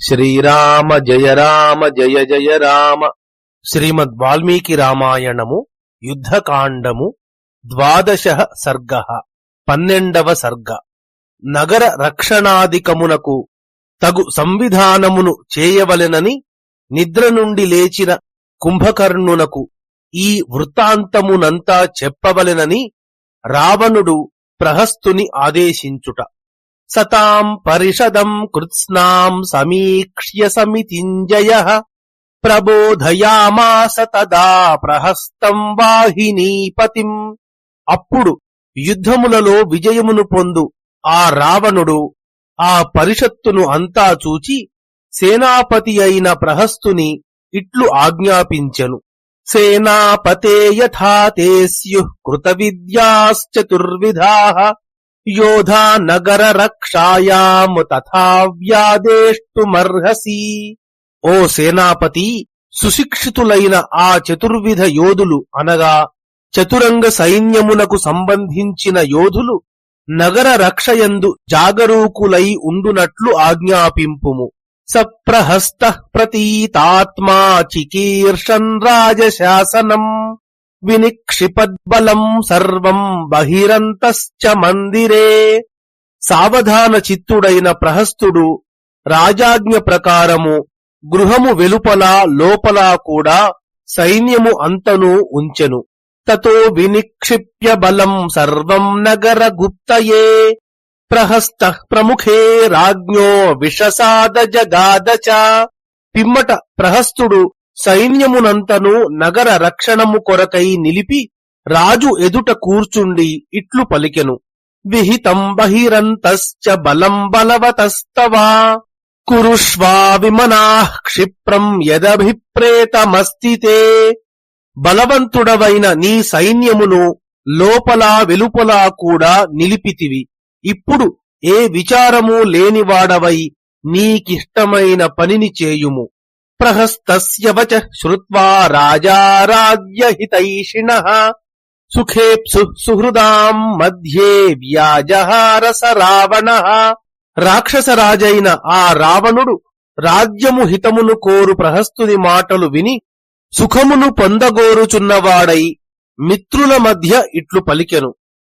శ్రీరామ జయ రామ జయ జయ రామ. శ్రీమద్ వాల్మీకి రామాయణము యుద్ధకాండము ద్వాదశ సర్గ పన్నెండవ సర్గ. నగర రక్షణాధికమునకు తగు సంవిధానమును చేయవలెనని నిద్ర నుండి లేచిన కుంభకర్ణునకు ఈ వృత్తాంతమునంతా చెప్పవలెనని రావణుడు ప్రహస్తుని ఆదేశించుట. సతాం పరిషదం కృత్స్నాం సమీక్ష్య సమితింజయ ప్రబోధయామాస తదా ప్రహస్తం వాహినీపతిం అప్పుడు యుద్ధములలో విజయమును పొందు ఆ రావణుడు ఆ పరిషత్తును అంతా చూచి సేనాపతి అయిన ప్రహస్తుని ఇట్లు ఆజ్ఞాపించెను. సేనాపతే యథా తేస్యు కృత విద్యాశ్చతుర్విధా యోధా నగర రక్షాయాము తథావ్యాదేష్టుమర్హసి ఓ సేనాపతి సుశిక్షితులైన ఆ చతుర్విధ యోధులు అనగా చతురంగ సైన్యమునకు సంబంధించిన యోధులు నగర రక్షయందు జాగరూకులై ఉండునట్లు ఆజ్ఞాపింపుము. సప్రహస్త ప్రతీతాత్మా చికీర్షన్ రాజశాసనం వినిక్షిపద్బలం సర్వం బహిరంతశ్చ మందిరే. సావధాన చిత్తుడైన ప్రహస్తుడు రాజాజ్ఞ ప్రకారము గృహము వెలుపల లోపల కూడా సైన్యము అంతను ఉంచెను. తతో వినిక్షిప్య బలం సర్వం నగర గుప్తయే. ప్రహస్త ప్రముఖే రాజ్ఞో విషసాద జగాద పిమ్మట ప్రహస్తుడు సైన్యమునంతను నగర రక్షణము కొరకై నిలిపి రాజు ఎదుట కూర్చుండి ఇట్లు పలికెను. విహితం బహిరంతశ్చ బలం బలవతస్తవా. కురుష్వా విమనాః క్షిప్రం యదభిప్రేతమస్తితే. బలవంతుడవైన నీ సైన్యమును లోపలా వెలుపలా కూడా నిలిపితివి. ఇప్పుడు ఏ విచారము లేనివాడవై నీకిష్టమైన పనిని చేయుము. ప్రహస్తస్య వచ శ్రుత్వా రాజా రాజ్యహితైషిణః సుఖేప్సు సుహృదాం మధ్యే వ్యాజహారస రావణ రాక్షసరాజైన ఆ రావణుడు రాజ్యము హితమును కోరు ప్రహస్తుని మాటలు విని సుఖమును పొందగోరుచున్నవాడై మిత్రుల మధ్య ఇట్లు పలికెను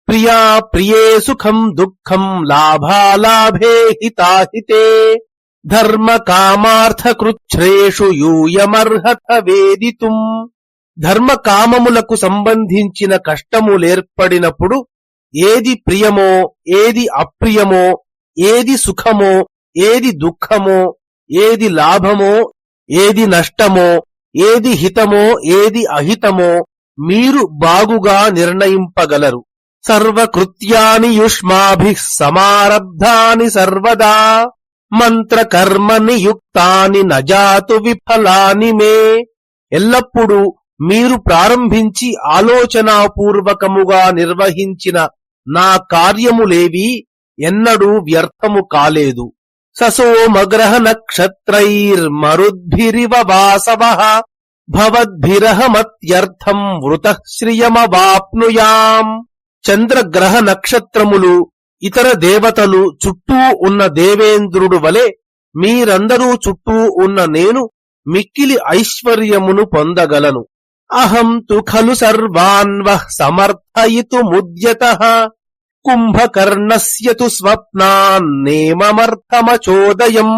ప్రియా ప్రియే సుఖం దుఃఖం లాభాలాభే హితాహితే ధర్మ కామార్థ కృచ్ఛ్రేషు యూయమర్హత వేదితుం. ధర్మ కామములకు సంబంధించిన కష్టములేర్పడినప్పుడు ఏది ప్రియమో ఏది అప్రియమో ఏది సుఖమో ఏది దుఃఖమో ఏది లాభమో ఏది నష్టమో ఏది హితమో ఏది అహితమో మీరు బాగుగా నిర్ణయింపగలరు. సర్వకృత్యాని యుష్మాభి సమారబ్ధాని సర్వదా. మంత్రకర్మని యుక్తాని నజాతు విఫలాని మే. ఎల్లప్పుడూ మీరు ప్రారంభించి ఆలోచనాపూర్వకముగా నిర్వహించిన నా కార్యములేవి ఎన్నడూ వ్యర్థము కాలేదు. ససోమగ్రహ నక్షత్రైర్మరుద్భిరివ వాసవ భవద్భిరహమత్యర్థం వృతశ్రియమవాప్నుయాం చంద్రగ్రహ నక్షత్రములు ఇతర దేవతలు చుట్టూ ఉన్న దేవేంద్రుడు వలె మీరందరూ చుట్టూ ఉన్న నేను మిక్కిలి ఐశ్వర్యమును పొందగలను. అహం తు ఖలు సర్వాన్వ సమర్థయితుముద్యత కుంభకర్ణస్య తు స్వప్నాన్నేమమర్థమచోదయం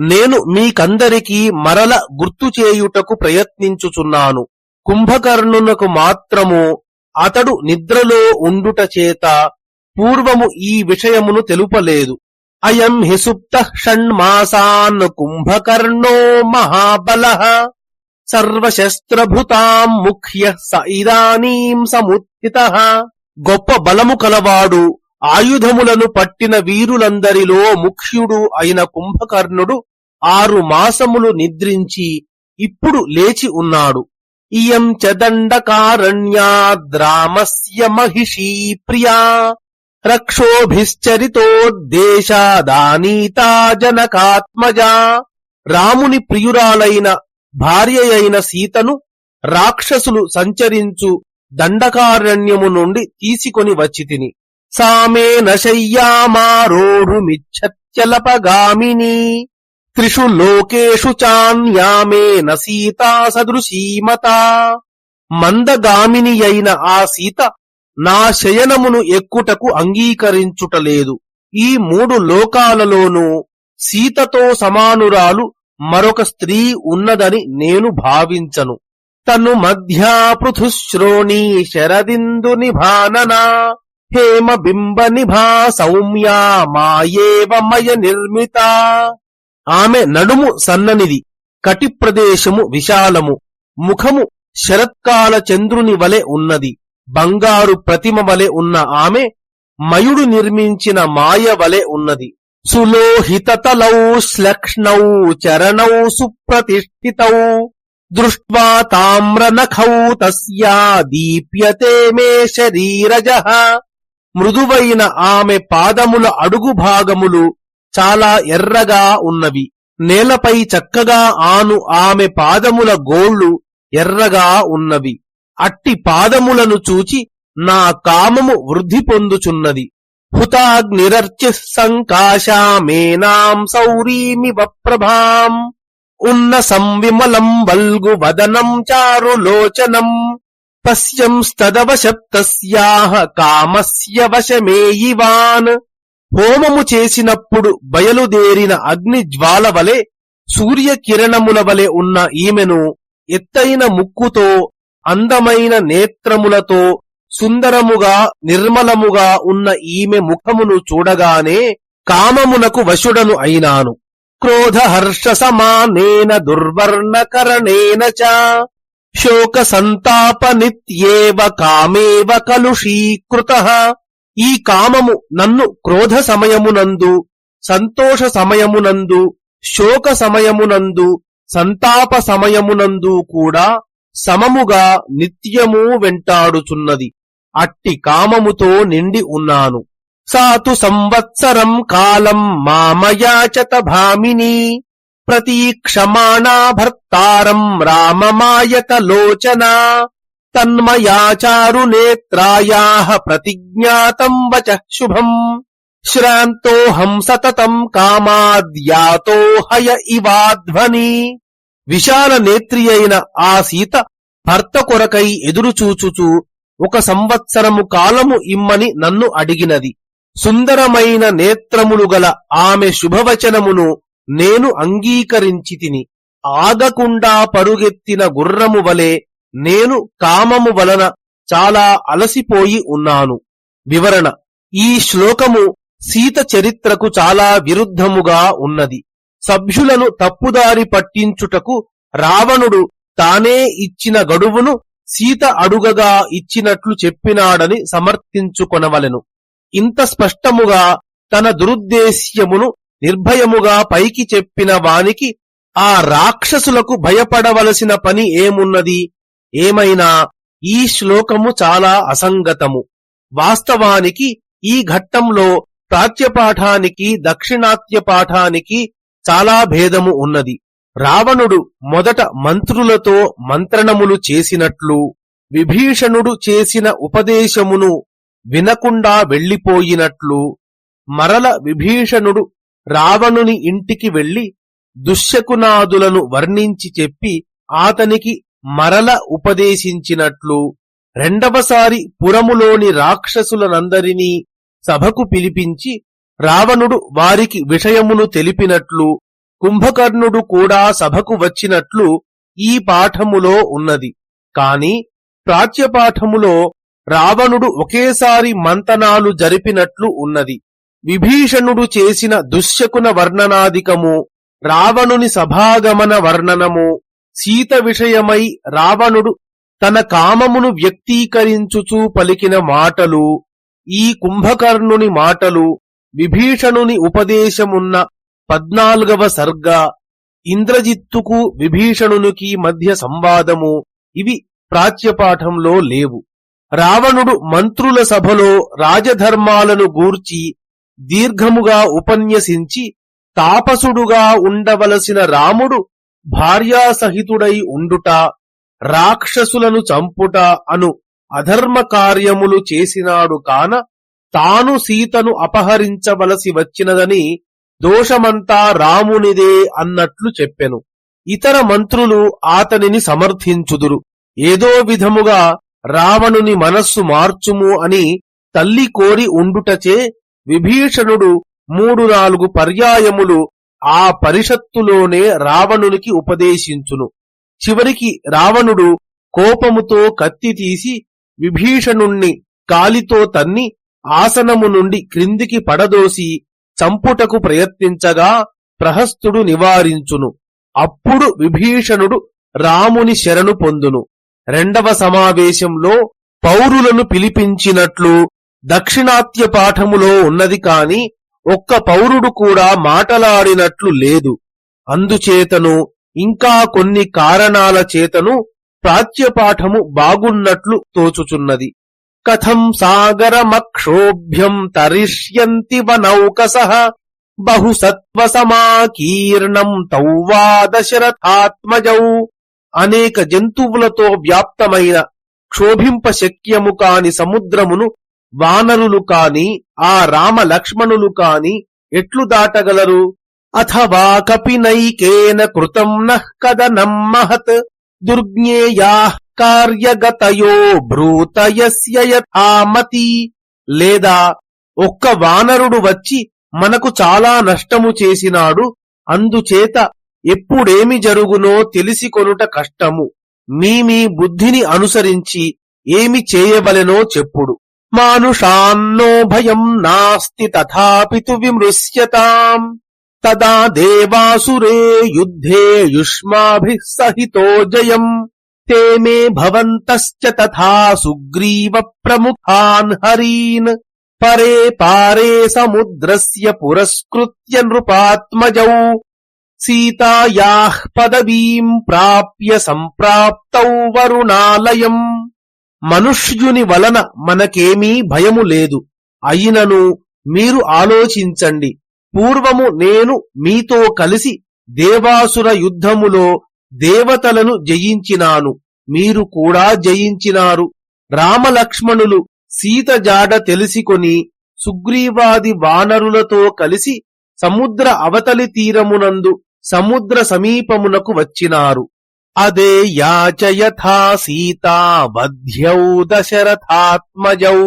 నేను మీకందరికీ మరల గుర్తు చేయుటకు ప్రయత్నించుచున్నాను. కుంభకర్ణునకు మాత్రము అతడు నిద్రలో ఉండుట చేత పూర్వము ఈ విషయమును తెలుపలేదు. అయం హి సుప్త షణ్మాసాన్ కుంభకర్ణో మహాబల సర్వశస్త్రభృతాం ముఖ్య స ఇదానీం సముత్థిత గొప్ప బలము కలవాడు ఆయుధములను పట్టిన వీరులందరిలో ముఖ్యుడు అయిన కుంభకర్ణుడు ఆరు మాసములు నిద్రించి ఇప్పుడు లేచి ఉన్నాడు. ఇయం చదండకారణ్యాద్రామస్య దండకారణ్యాద్రామస్య మహిషీ ప్రియా. రక్షోభిశ్చరితోద్దేశాదానీతా జనకాత్మజా రాముని ప్రియురాలైన భార్యయైన సీతను రాక్షసులు సంచరించు దండకారణ్యము నుండి తీసుకొని వచ్చితిని. సామే సామేన త్రిషు లోకేషు చాన్యామేన సీతా సదృశీమత. మందగామిని అయిన ఆ సీత నా శయనమును ఎక్కుటకు అంగీకరించుటలేదు. ఈ మూడు లోకాలలోనూ సీతతో సమానురాలు మరొక స్త్రీ ఉన్నదని నేను భావించను. తను మధ్యా పృథుశ్రోణి శరదిందు నిభాననా హేమ బింబ నిభా సౌమ్యా మాయేవ మయ నిర్మిత. ఆమె నడుము సన్ననిది కటి ప్రదేశము విశాలము ముఖము శరత్కాల చంద్రుని వలె ఉన్నది. బంగారు ప్రతిమ వలె ఉన్న ఆమె మయుడు నిర్మించిన మాయ వలె ఉన్నది. సులోహితతలౌ శ్లక్ష్ణౌ చరణౌ సుప్రతిష్ఠితౌ దృష్ట్వా తామ్రనఖౌ తస్యా దీప్యతే మే శరీరజ. మృదువైన ఆమె పాదముల అడుగు భాగములు చాలా ఎర్రగా ఉన్నవి. నేలపై చక్కగా ఆను ఆమె పాదముల గోళ్ళు ఎర్రగా ఉన్నవి. అట్టి పాదములను చూచి నా కామము వృద్ధి పొందుచున్నది. హుతాగ్నిరర్చి సంకాశామేనాం సౌరీమివ ప్రభాం. ఉన్న సంవిమలం వల్గు వదనం చారులోచనం పశ్యంస్తదవశప్తస్యాహ కామస్య వశమేయివాన్ హోమము చేసినప్పుడు బయలుదేరిన అగ్ని జ్వాల వలె సూర్యకిరణముల వలె ఉన్న ఈమెను ఎత్తైన ముక్కుతో అందమైన నేత్రములతో సుందరముగా నిర్మలముగా ఉన్న ఈమె ముఖమును చూడగానే కామమునకు వశుడను అయినాను. క్రోధ హర్ష సమానేన దుర్వర్ణకరణేన చ శోక సంతాప నిత్యేవ కామేవ కలుషీకృత. ఈ కామము నన్ను క్రోధ సమయమునందు సంతోష సమయమునందు శోక సమయమునందు సంతాప సమయమునందు కూడా సమముగా నిత్యము వెంటాడుచున్నది. అట్టి కామముతో నిండి ఉన్నాను. సాతు సంవత్సరం కాలం మామయాచత భామిని. ప్రతీక్షమాణా భర్తారం రామమాయత లోచన. తన్మయాచారు నేత్రాయాః ప్రతిజ్ఞాతం వచ శుభం. శ్రాంతోహం సతతం కామాద్యాతో హయ ఇవాధ్వని. విశాల నేత్రి అయిన ఆ సీత భర్త కొరకై ఎదురుచూచుచూ ఒక సంవత్సరము కాలము ఇమ్మని నన్ను అడిగినది. సుందరమైన నేత్రములు గల ఆమె శుభవచనమును నేను అంగీకరించి తిని ఆగకుండా పరుగెత్తిన గుర్రము వలె నేను కామము వలన చాలా అలసిపోయి ఉన్నాను. వివరణ. ఈ శ్లోకము సీత చరిత్రకు చాలా విరుద్ధముగా ఉన్నది. సభ్యులను తప్పుదారి పట్టించుటకు రావణుడు తానే ఇచ్చిన గడువును సీత అడుగగా ఇచ్చినట్లు చెప్పినాడని సమర్థించుకొనవలెను. ఇంత స్పష్టముగా తన దురుద్దేశ్యమును నిర్భయముగా పైకి చెప్పిన వానికి ఆ రాక్షసులకు భయపడవలసిన పని ఏమున్నది? ఏమైనా ఈ శ్లోకము చాలా అసంగతము. వాస్తవానికి ఈ ఘట్టంలో ప్రాచ్యపాఠానికి దక్షిణాత్య పాఠానికి చాలా భేదము ఉన్నది. రావణుడు మొదట మంత్రులతో మంత్రణములు చేసినట్లు విభీషణుడు చేసిన ఉపదేశమును వినకుండా వెళ్ళిపోయినట్లు మరల విభీషణుడు రావణుని ఇంటికి వెళ్ళి దుశ్శకునాదులను వర్ణించి చెప్పి ఆతనికి మరల ఉపదేశించినట్లు రెండవసారి పురములోని రాక్షసులనందరినీ సభకు పిలిపించి రావణుడు వారికి విషయమును తెలిపినట్లు కుంభకర్ణుడు కూడా సభకు వచ్చినట్లు ఈ పాఠములో ఉన్నది. కాని ప్రాచ్యపాఠములో రావణుడు ఒకేసారి మంతనాలు జరిపినట్లు ఉన్నది. విభీషణుడు చేసిన దుశ్శకున వర్ణనాధికము రావణుని సభాగమన వర్ణనము సీత విషయమై రావణుడు తన కామమును వ్యక్తీకరించుచూ పలికిన మాటలు ఈ కుంభకర్ణుని మాటలు విభీషణుని ఉపదేశమున్న పద్నాలుగవ సర్గ ఇంద్రజిత్తుకు విభీషణునికి మధ్య సంవాదము ఇవి ప్రాచ్యపాఠంలో లేవు. రావణుడు మంత్రుల సభలో రాజధర్మాలను గూర్చి దీర్ఘముగా ఉపన్యసించి తాపసుడుగా ఉండవలసిన రాముడు భార్యాసహితుడై ఉండుట రాక్షసులను చంపుట అను అధర్మ కార్యములు చేసినాడు కాన తాను సీతను అపహరించవలసి వచ్చినదని దోషమంతా రామునిదే అన్నట్లు చెప్పెను. ఇతర మంత్రులు ఆతనిని సమర్థించుదురు. ఏదో విధముగా రావణుని మనస్సు మార్చుము అని తల్లి కోరి ఉండుటచే విభీషణుడు మూడు నాలుగు పర్యాయములు ఆ పరిషత్తులోనే రావణునికి ఉపదేశించును. చివరికి రావణుడు కోపముతో కత్తి తీసి విభీషణుణ్ణి కాలితో తన్ని ఆసనము నుండి క్రిందికి పడదోసి చంపుటకు ప్రయత్నించగా ప్రహస్తుడు నివారించును. అప్పుడు విభీషణుడు రాముని శరణు పొందును. రెండవ సమావేశంలో పౌరులను పిలిపించినట్లు దక్షిణాత్య పాఠములో ఉన్నది కాని ఒక్క పౌరుడు కూడా మాటలాడినట్లు లేదు. అందుచేతను ఇంకా కొన్ని కారణాల చేతను ప్రాచ్యపాఠము బాగున్నట్లు తోచుచున్నది. కథం సాగరమక్షోభ్యం తరిష్యంతి వనౌకస బహుసత్వ సమాకీర్ణం తౌవా దశరథాత్మజౌ అనేక జంతువులతో వ్యాప్తమైన క్షోభింప శక్యము కాని సముద్రమును వానరులు కాని ఆ రామ లక్ష్మణులు కాని ఎట్లు దాటగలరు? అథవా కపినైకేన కృతం నః కదనం మహత్. దుర్జ్ఞేయా కార్యగతయో భ్రూతయస్య యథామతి లేదా ఒక్క వానరుడు వచ్చి మనకు చాలా నష్టము చేసినాడు అందుచేత ఎప్పుడేమి జరుగునో తెలిసి కొనుట కష్టము. మీ మీ బుద్ధిని అనుసరించి ఏమి చేయవలెనో చెప్పుడు. మానుషాన్నో భయం నాస్తి తథాపితు విమృశ్యతాం. తదా దేవాసురే యుద్ధే యుష్మాభిః సహితో జయం. తే మే భవంతశ్చ తథా సుగ్రీవ ప్రముఖాన్ హరీన్. పరే పారే సముద్రస్య పురస్కృత్య నృపాత్మజౌ. సీతాయాః పదవీం ప్రాప్య సంప్రాప్తౌ వరుణాలయం. మనుష్యుని వలన మనకేమీ భయము లేదు. అయినను మీరు ఆలోచించండి. పూర్వము నేను మీతో కలిసి దేవాసుర యుద్ధములో దేవతలను జయించినాను. మీరు కూడా జయించినారు. రామలక్ష్మణులు సీత జాడ తెలిసికొని సుగ్రీవాది వానరులతో కలిసి సముద్ర అవతలి తీరమునందు సముద్ర సమీపమునకు వచ్చినారు. అదే యాచయథా సీతా వధ్యౌ దశరథాత్మజౌ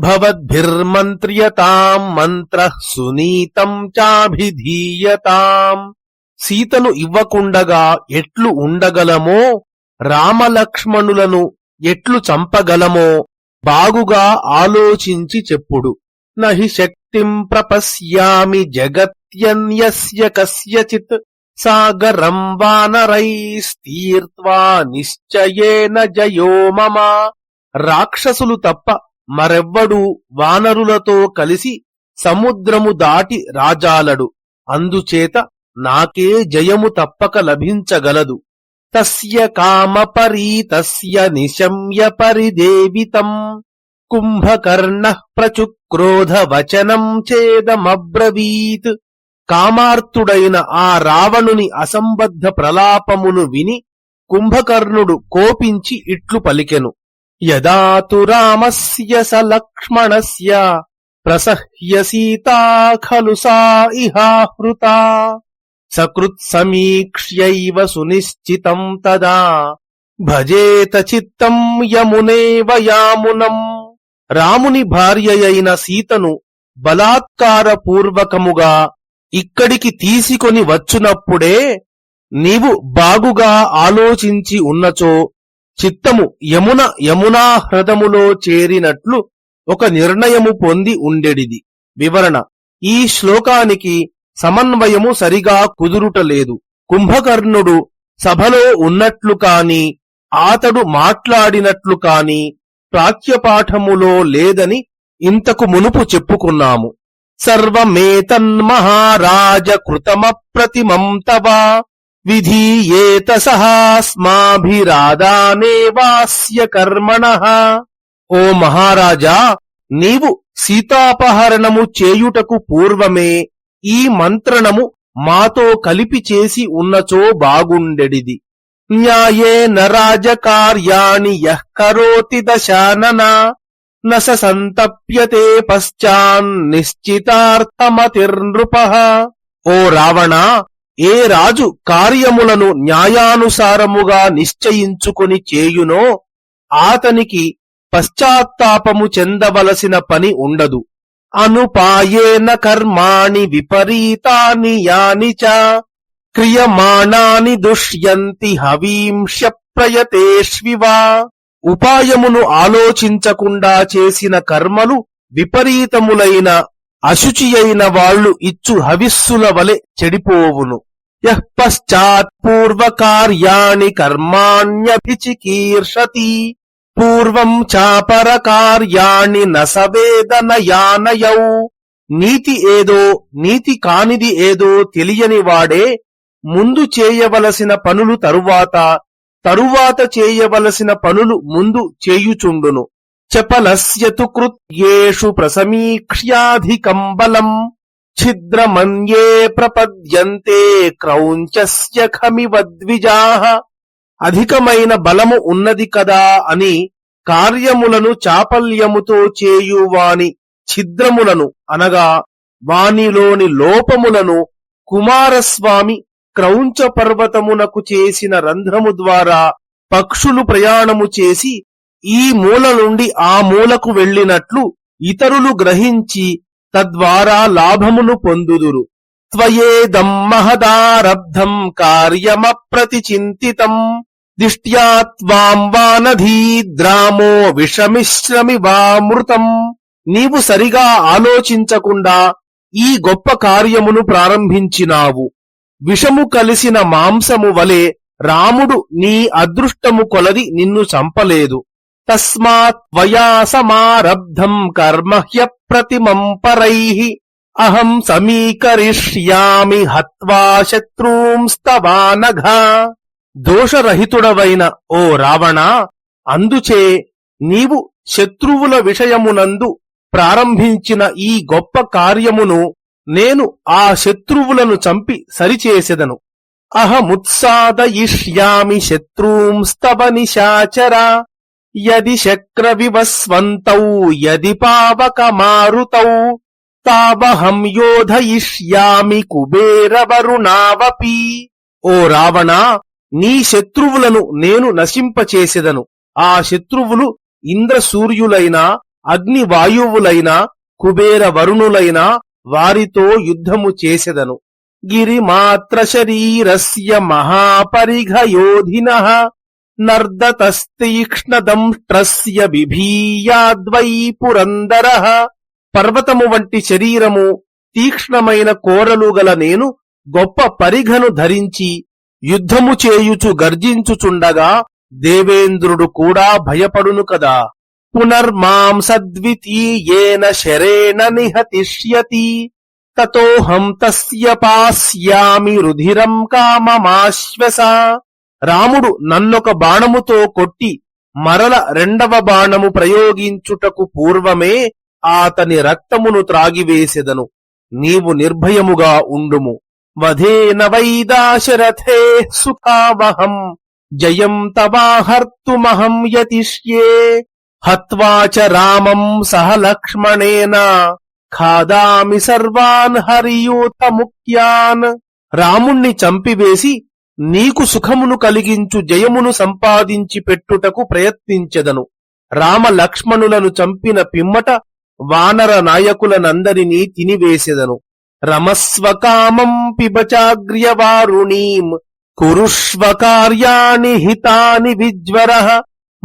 భవద్భిర్మంత్రియతాం మంత్ర సునీతం చాభిధీయతాం. సీతను ఇవ్వకుండగా ఎట్లు ఉండగలమో రామలక్ష్మణులను ఎట్లు చంపగలమో బాగుగా ఆలోచించి చెప్పుడు. నహి శక్తిం ప్రపశ్యామి జగత్యన్యస్య కస్యచిత్ సాగరం వానరైస్తీర్త్వా నిశ్చయేన జయో మమ. రాక్షసులు తప్ప మరెవ్వడూ వానరులతో కలిసి సముద్రము దాటి రాజాలడు. అందుచేత నాకే జయము తప్పక లభించగలదు. తస్య కామపరీతస్య నిశమ్య పరిదేవితం. కుంభకర్ణ ప్రచుక్రోధ వచనం చేదమబ్రవీత్. కామార్తుడైన ఆ రావణుని అసంబద్ధ ప్రలాపమును విని కుంభకర్ణుడు కోపించి ఇట్లు పలికెను. యదాతు రామస్య స లక్ష్మణస్య ప్రసహ్య సీతా ఖలు సా ఇహాహృతా సకృత్సమీక్ష్యైవ సునిశ్చితం తదా భజేత చిత్తం యమునేవ యామునం రాముని భార్యయైన సీతను బలాత్కారపూర్వకముగా ఇక్కడికి తీసుకొని వచ్చునప్పుడే నీవు బాగుగా ఆలోచించి ఉన్నచో చిత్తము యమున యమునా హ్రదములో చేరినట్లు ఒక నిర్ణయము పొంది ఉండెడిది. వివరణ ఈ శ్లోకానికి సమన్వయము సరిగా కుదురుటలేదు కుంభకర్ణుడు సభలో ఉన్నట్లు కాని ఆతడు మాట్లాడినట్లు కాని ప్రాచ్యపాఠములో లేదని ఇంతకు మునుపు చెప్పుకున్నాము. సర్వమేతన్మహారాజ కృతమప్రతిమం తవా విధీయేత సహాస్మాభిరాదానేవాస్య కర్మణ ఓ మహారాజా నీవు సీతాపహరణము చేయుటకు పూర్వమే ఈ మంత్రణము మాతో కలిపి చేసి ఉన్నచో బాగుండెడిది. న్యాయేన రాజకార్యాణి యః కరోతి దశానన న స సంతప్యతే పశ్చాన్నిశ్చితార్థమతిర్నృప ఓ రావణ ఏ రాజు కార్యములను న్యాయానుసారముగా నిశ్చయించుకొని చేయునో ఆతనికి పశ్చాత్తాపము చెందవలసిన పని ఉండదు. అనుపాయేన కర్మాణి విపరీతాని యాని చ క్రియమాణాని దుష్యంతి హవీంష్య ప్రయతేష్వివా ఉపాయమును ఆలోచించకుండా చేసిన కర్మలు విపరీతములైన అశుచి అయిన వాళ్ళు ఇచ్చు హవిస్సుల వలె చెడిపోవును. యః పశ్చాత్ పూర్వకార్యాణి కర్మాణ్యభిచికీర్షతి పూర్వం చాపరకార్యాణి నసవేదన యానయౌ నీతి ఏదో నీతి కానిది ఏదో తెలియని వాడే ముందు చేయవలసిన పనులు తరువాత తరువాత చేయవలసిన పనులు ముందు చేయుచుండును. చపలస్యతు కృత్యేషు ప్రసమీక్ష్యాధికం బలం ఛిద్రమన్యే ప్రపద్యంతే క్రౌంచస్య ఖమివద్విజాః అధికమైన బలము ఉన్నది కదా అని కార్యములను చాపల్యముతో చేయువాని ఛిద్రములను అనగా వానిలోని లోపములను కుమారస్వామి క్రౌంచ పర్వతమునకు చేసిన రంధ్రము ద్వారా పక్షులు ప్రయాణము చేసి ఈ మూల నుండి ఆ మూలకు వెళ్ళినట్లు ఇతరులు గ్రహించి తద్వారా లాభమును పొందుదురు. త్వయేదం మహదారబ్ధం కార్యమప్రతిచింతితం. దిష్ట్యా త్వాం వానధీద్రామో విషమిశ్రమి వామృతం నీవు సరిగా ఆలోచించకుండా ఈ గొప్ప కార్యమును ప్రారంభించినావు. విషము కలిసిన మాంసము వలె రాముడు నీ అదృష్టము కొలది నిన్ను చంపలేదు. తస్మాత్ వయా సమారబ్ధం కర్మ హ్యప్రతిమం పరైః. అహం సమీకరిష్యామి హత్వా శత్రూంస్తవానఘ దోషరహితుడవైన ఓ రావణ అందుచే నీవు శత్రువుల విషయమునందు ప్రారంభించిన ఈ గొప్ప కార్యమును నేను ఆ శత్రువులను చంపి సరిచేసెదను. అహముత్సాదయిష్యామి శత్రూంస్తవ నిశాచరా. యది శక్ర వివస్వంతౌ యది పావకమారుతౌ తావహం యోధయిష్యామి కుబేరవరుణావపి. ఓ రావణ నీ శత్రువులను నేను నశింపచేసెదను. ఆ శత్రువులు ఇంద్రసూర్యులైనా అగ్నివాయువులైన కుబేరవరుణులైనా కుబేర వరుణులైన వారితో యుద్ధము చేసెదను. గిరిమాత్ర శరీరస్య మహాపరిఘయోధిన. నర్దతస్తీక్ష్ణదంష్ట్రస్య బిభీయాద్వై పురందర. పర్వతము వంటి శరీరము తీక్ష్ణమైన కోరలు గల నేను గొప్ప పరిఘను ధరించి యుద్ధము చేయుచు గర్జించుచుండగా దేవేంద్రుడు కూడా భయపడును కదా. పునర్మాం సద్వితీయేన శరేణ నిహతిష్యతి. తతోహం తస్య పాస్యామి రుధిరం కామమాశ్వస. రాముడు నన్నొక బాణముతో కొట్టి మరల రెండవ బాణము ప్రయోగించుటకు పూర్వమే ఆతని రక్తమును త్రాగివేసెదను. నీవు నిర్భయముగా ఉండుము. వధేన వైదాశరథే సుఖావహం. జయం తవాహర్తుమహం యతిష్యే. హత్వాచ రామం సహ లక్ష్మణేన. ఖాదామి సర్వాన్ హరియూత ముఖ్యాన్ రాముణ్ణి చంపివేసి నీకు సుఖమును కలిగించు జయమును సంపాదించి పెట్టుటకు ప్రయత్నించెదను. రామ లక్ష్మణులను చంపిన పిమ్మట వానర నాయకులనందరినీ తినివేసెదను. రమస్వకామం పిబచాగ్ర్యవారుణీం కురుష్వ కార్యాణి హితాని విజ్వర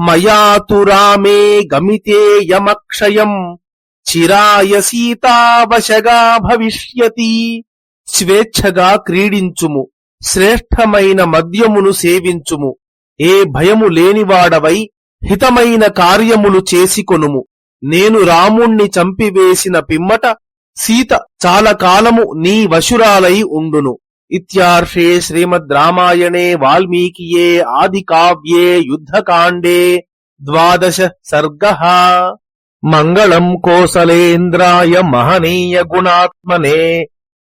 మయాతు రామే గమితే యమక్షయం. చిరాయ సీతావశగా భవిష్యతి స్వేచ్ఛగా క్రీడించుము. శ్రేష్టమైన మద్యమును సేవించుము. ఏ భయము లేనివాడవై హితమైన కార్యములు చేసికొనుము. నేను రాముణ్ణి చంపివేసిన పిమ్మట సీత చాలా కాలము నీ వశురాలై ఉండును. ఇత్యార్షే శ్రీమద్ రామాయణే వాల్మీకియే ఆది కావ్యే యుద్ధకాండే ద్వాదశ సర్గ. మంగళం కోసలేంద్రాయ మహనీయ గుణాత్మనే